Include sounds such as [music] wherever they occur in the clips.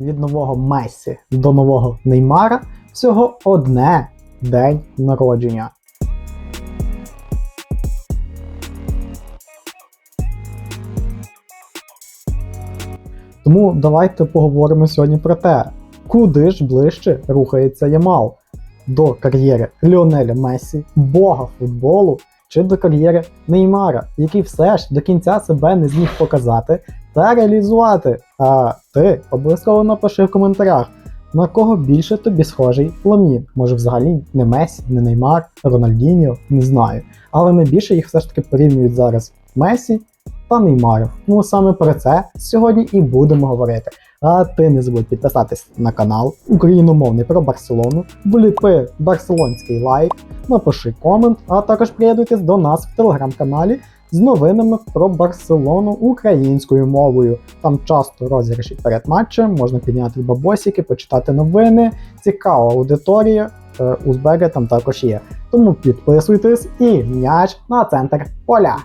від нового Мессі до нового Неймара всього одне день народження. Тому давайте поговоримо сьогодні про те, куди ж ближче рухається Ямал до кар'єри Ліонеля Мессі, бога футболу, чи до кар'єри Неймара, який все ж до кінця себе не зміг показати та реалізувати. А ти обов'язково напиши в коментарях, на кого більше тобі схожий Ламін. Може взагалі не Месі, не Неймар, Рональдіньо, не знаю. Але найбільше їх все ж таки порівнюють зараз Месі та Неймарів. Ну саме про це сьогодні і будемо говорити. А ти не забудь підписатись на канал україномовний про Барселону, вліпи барселонський лайк, напиши комент, а також приєднуйтесь до нас в телеграм-каналі з новинами про Барселону українською мовою. Там часто розіграші перед матчем, можна підняти бабосики, почитати новини. Цікава аудиторія. е, Узбеки там також є. Тому підписуйтесь і м'яч на центр поля.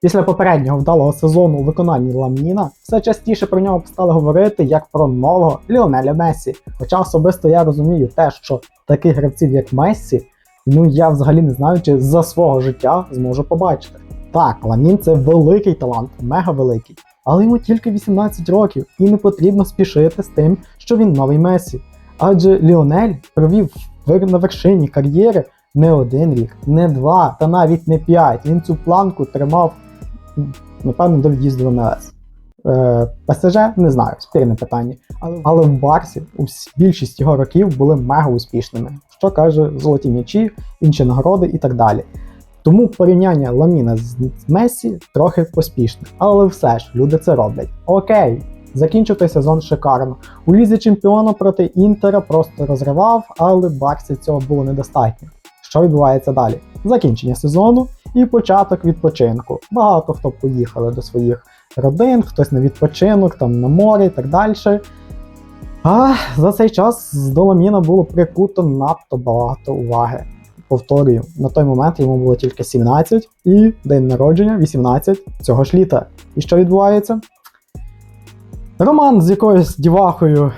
Після попереднього вдалого сезону у виконанні Ламіна все частіше про нього стали говорити як про нового Ліонеля Мессі. Хоча особисто я розумію те, що таких гравців, як Мессі, ну я взагалі не знаю, чи за свого життя зможу побачити. Так, Ламін це великий талант, мега великий, але йому тільки 18 років, і не потрібно спішити з тим, що він новий Месі. Адже Ліонель провів на вершині кар'єри не один рік, не два, та навіть не п'ять. Він цю планку тримав, напевно, до від'їзду в МЛС. Е, ПСЖ не знаю, спірне питання. Але, але в Барсі більшість його років були мега успішними, що каже золоті м'ячі, інші нагороди і так далі. Тому порівняння Ламіна з Месі трохи поспішне. Але все ж люди це роблять. Окей, закінчив той сезон шикарно. У лізі чемпіона проти Інтера просто розривав, але Барсі цього було недостатньо. Що відбувається далі? Закінчення сезону і початок відпочинку. Багато хто поїхали до своїх родин, хтось на відпочинок, там на море і так далі. А за цей час з до Ламіна було прикуто надто багато уваги. Повторюю, на той момент йому було тільки 17 і день народження 18 цього ж літа. І що відбувається? Роман з якоюсь дівахою,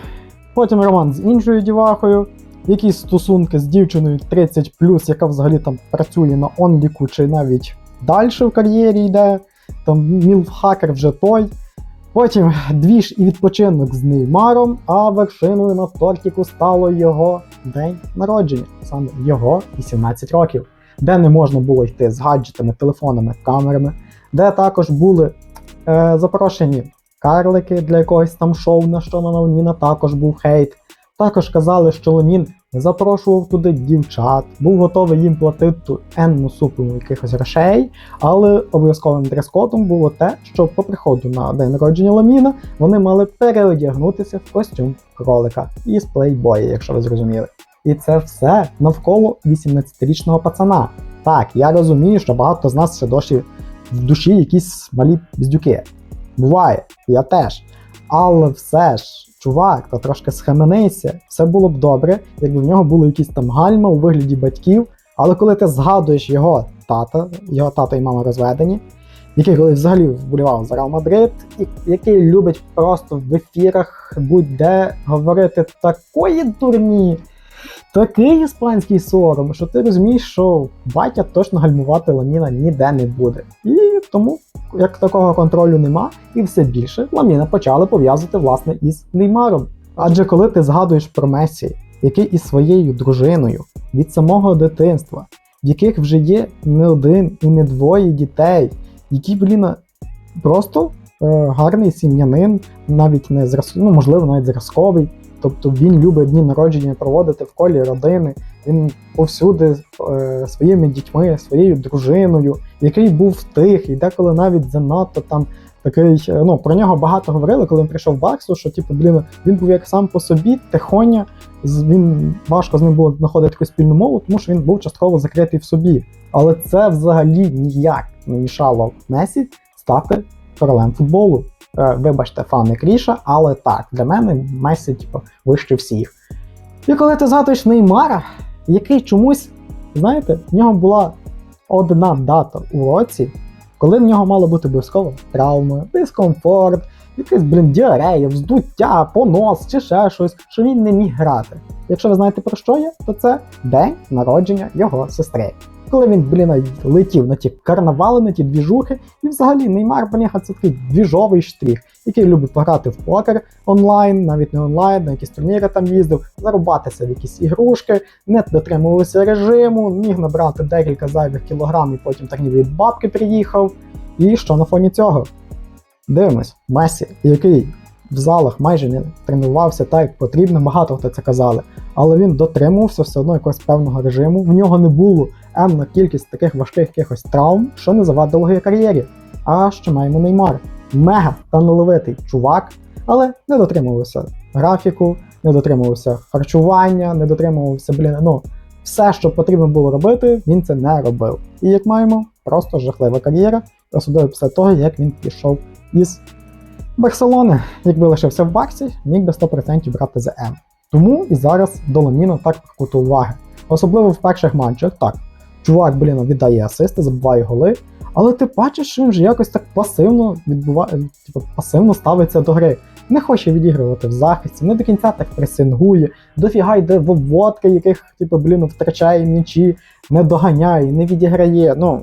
потім роман з іншою дівахою, якісь стосунки з дівчиною 30, яка взагалі там працює на онліку чи навіть далі в кар'єрі йде. Там мілфхакер вже той. Потім двіж і відпочинок з Неймаром, а вершиною на тортіку стало його день народження, саме його 18 років, де не можна було йти з гаджетами, телефонами, камерами, де також були е, запрошені карлики для якогось там шоу, на що на Ламіна також був хейт. Також казали, що Ламін запрошував туди дівчат, був готовий їм платити енну суму якихось грошей, але обов'язковим дрес-кодом було те, що по приходу на день народження Ламіна вони мали переодягнутися в костюм кролика із плейбоя, якщо ви зрозуміли. І це все навколо 18-річного пацана. Так, я розумію, що багато з нас ще досі в душі якісь малі біздюки. Буває, я теж. Але все ж, чувак, та трошки схаменися, все було б добре, якби в нього були якісь там гальма у вигляді батьків. Але коли ти згадуєш його тата, його тато і мама розведені, який коли взагалі вболівав за Реал Мадрид, і який любить просто в ефірах будь-де говорити такої дурні, такий іспанський сором, що ти розумієш, що батя точно гальмувати Ламіна ніде не буде. І тому, як такого контролю нема, і все більше Ламіна почали пов'язувати власне із Неймаром. Адже коли ти згадуєш про Месі, який із своєю дружиною від самого дитинства, в яких вже є не один і не двоє дітей, які, блін, просто е, гарний сім'янин, навіть не зраз... ну, можливо, навіть зразковий. Тобто він любить дні народження проводити в колі родини. Він повсюди е, своїми дітьми, своєю дружиною, який був тихий, деколи навіть занадто там такий. е, Ну про нього багато говорили, коли він прийшов в Барсу, що типу, блін, він був як сам по собі, тихоня. Він важко з ним було знаходити якусь спільну мову, тому що він був частково закритий в собі. Але це взагалі ніяк не мішало Месі стати королем футболу. Е, вибачте, фани Кріша, але так, для мене Месі, типу, вище всіх. І коли ти згадуєш Неймара, який чомусь, знаєте, в нього була одна дата у році, коли в нього мало бути обов'язково травма, дискомфорт, якась, блін, діарея, вздуття, понос чи ще щось, що він не міг грати. Якщо ви знаєте про що є, то це день народження його сестри. Коли він, блін, летів на ті карнавали, на ті двіжухи, і взагалі Неймар, блін, це такий двіжовий штрих, який любить пограти в покер онлайн, навіть не онлайн, на якісь турніри там їздив, зарубатися в якісь ігрушки, не дотримувався режиму, міг набрати декілька зайвих кілограм і потім так від бабки приїхав. І що на фоні цього? Дивимось, Месі, який в залах майже не тренувався так, як потрібно, багато хто це казали, але він дотримувався все одно якогось певного режиму. В нього не було енна кількість таких важких якихось травм, що не завадило його кар'єрі. А що маємо Неймар? Мега талановитий чувак, але не дотримувався графіку, не дотримувався харчування, не дотримувався, блін, ну, все, що потрібно було робити, він це не робив. І як маємо, просто жахлива кар'єра, особливо після того, як він пішов із Барселони. Якби лишився в Барсі, міг би 100% брати за М. Тому і зараз до Ламіна так прикуто уваги. Особливо в перших матчах, так. Чувак, блін, віддає асисти, забиває голи, але ти бачиш, що він вже якось так пасивно відбуває, типу, пасивно ставиться до гри. Не хоче відігрувати в захисті, не до кінця так пресингує, дофіга йде в обводки, яких, типу, блін, втрачає м'ячі, не доганяє, не відіграє. Ну,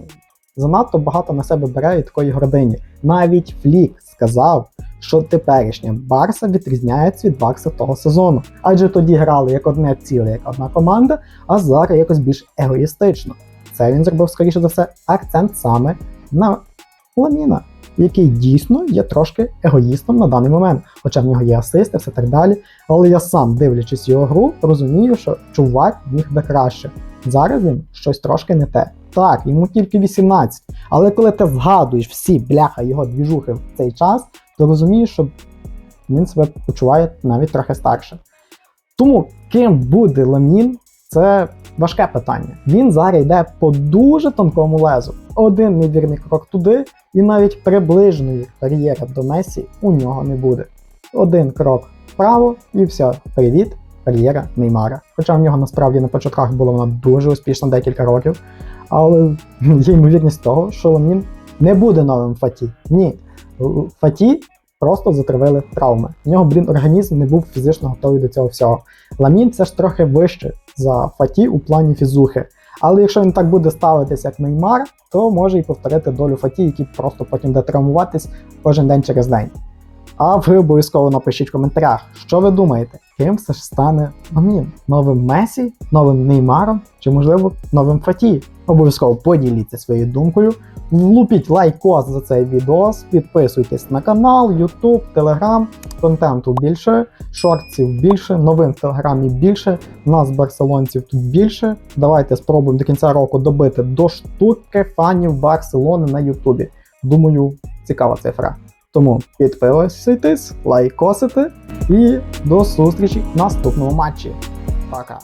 занадто багато на себе бере і такої гордині. Навіть Флік сказав, що теперішня Барса відрізняється від Барса того сезону. Адже тоді грали як одне ціле, як одна команда, а зараз якось більш егоїстично. Це він зробив, скоріше за все, акцент саме на Ламіна, який дійсно є трошки егоїстом на даний момент, хоча в нього є асисти, все так далі. Але я сам, дивлячись його гру, розумію, що чувак міг би краще. Зараз він щось трошки не те. Так, йому тільки 18. Але коли ти згадуєш всі бляха його двіжухи в цей час, то розумієш, що він себе почуває навіть трохи старше. Тому ким буде Ламін, це важке питання. Він зараз йде по дуже тонкому лезу. Один невірний крок туди, і навіть приближеної кар'єри до Месі у нього не буде. Один крок вправо, і все, привіт, кар'єра Неймара. Хоча в нього насправді на початках була вона дуже успішна декілька років. Але [laughs] є ймовірність того, що Ламін не буде новим Фаті. Ні. Фаті просто затравили травми. В нього, блін, організм не був фізично готовий до цього всього. Ламін це ж трохи вище за Фаті у плані фізухи. Але якщо він так буде ставитися, як Неймар, то може і повторити долю Фаті, який просто потім буде травмуватись кожен день через день. А ви обов'язково напишіть в коментарях, що ви думаєте, ким все ж стане Ламін? Новим Месі, новим Неймаром чи, можливо, новим Фаті? Обов'язково поділіться своєю думкою. Влупіть лайкос за цей відос, підписуйтесь на канал, YouTube, Telegram. Контенту більше, шортів більше, новин в Телеграмі більше, нас, барселонців, тут більше. Давайте спробуємо до кінця року добити до штуки фанів Барселони на Ютубі. Думаю, цікава цифра. Тому підписуйтесь, лайкосите і до зустрічі в наступному матчі. Пока!